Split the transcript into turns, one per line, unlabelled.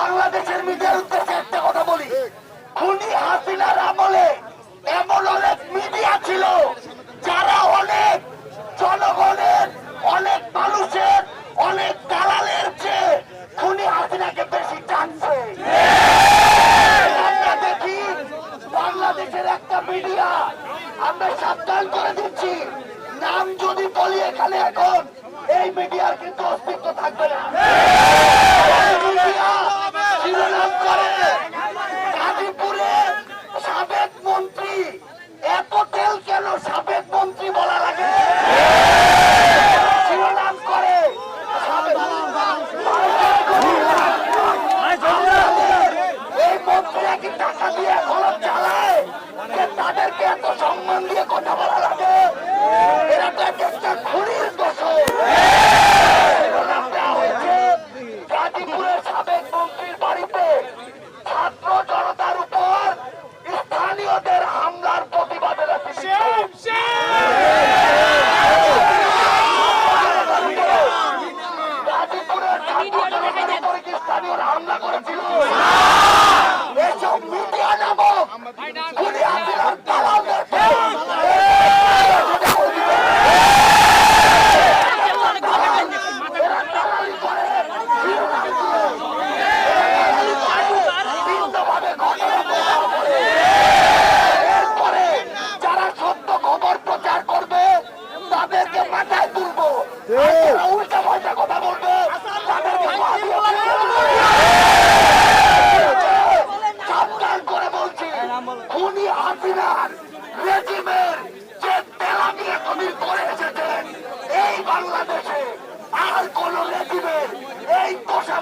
বাংলাদেশের মিডিয়ার উদ্দেশ্যে একটা কথা বলি। খুনি হাসিনার আমলে এমন অনেক মিডিয়া ছিল, যারা অনেক জনগণের, অনেক মানুষের, অনেক দালালের চেয়ে খুনি হাসিনাকে বেশি টানছে। আমরা দেখি বাংলাদেশের একটা মিডিয়া, আমরা সাবধান করে দিচ্ছি। নাম যদি বলি এখানে এখন, এই মিডিয়ার কিন্তু অস্তিত্ব থাকবে না। সম্মান দিয়ে কথা বলা লাগে। এরা তো এক একটা খুনির দোষ শিরোনাম দেওয়া হয়েছে গাজীপুরের সাবেক মন্ত্রীর বাড়িতে ছাত্র জনতার উপর স্থানীয়দের হামলার প্রতিবাদে গাজীপুরের ছাত্র জনতার উপরে স্থানীয়রা হামলা করেছিল? এসব মিডিয়া নামক উল্টা পাল্টা কথা বলবে সাবধান করে বলছি খুনি হাসিনার রেজিমের যে তেলাপিয়া তুমি করে এসেছেন এই বাংলাদেশে আর কোন রেজিমের, এই পোষা